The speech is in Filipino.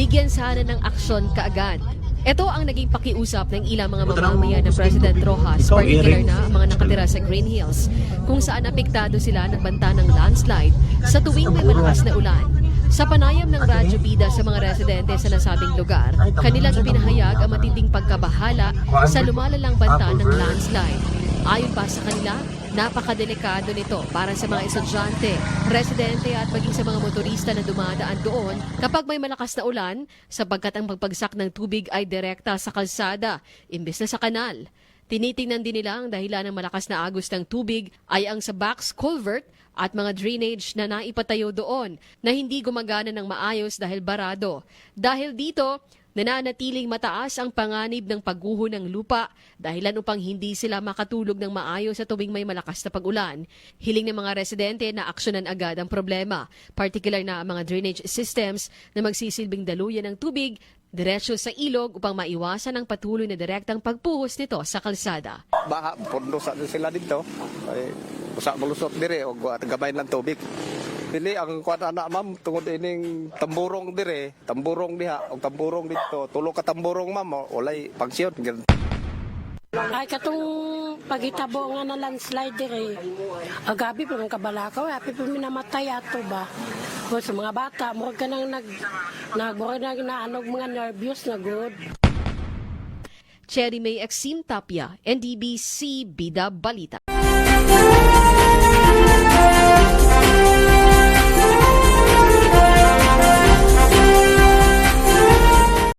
bigyan sana ng aksyon kaagad. Ito ang naging pakiusap ng ilang mga mamamayan ng President Rojas, particular na ang mga nakatira sa Green Hills, kung saan apektado sila ng banta ng landslide sa tuwing may malakas na ulan. Sa panayam ng Radyo Bida sa mga residente sa nasabing lugar, kanilang ipinahayag ang matinding pagkabahala sa lumalalang banta ng landslide. Ayon pa sa kanila, napakadelikado nito para sa mga estudyante, residente at maging sa mga motorista na dumadaan doon kapag may malakas na ulan sapagkat ang pagpagsak ng tubig ay direkta sa kalsada imbes na sa kanal. Tinitingnan din nila ang dahilan ng malakas na agos ng tubig ay ang sa box culvert at mga drainage na naipatayo doon na hindi gumagana ng maayos dahil barado. Dahil dito, nananatiling mataas ang panganib ng pagguho ng lupa dahilan upang hindi sila makatulog ng maayos sa tuwing may malakas na pag-ulan. Hiling ng mga residente na aksyonan agad ang problema, particular na ang mga drainage systems na magsisilbing daluyan ng tubig diretso sa ilog upang maiwasan ang patuloy na direktang pagpuhos nito sa kalsada. baha pundo sa sila dito ay usa malusot dire og wa- gamay lang tubig Dili ang kuan anak ma'am tungod ining tamburong dire, tamburong diha og tamburong dito, tulo ka tamburong ma'am, walay pangsyon. Gan- Ay, katong pagitabo nga na landslide dire. Agabi pa ng kabalakaw, happy pa minamatay ato ba? O sa mga bata, murag ka nang nag, nag, murag nang naanog mga nervyos na good. Cherry May Exim Tapia, NDBC Bida Balita.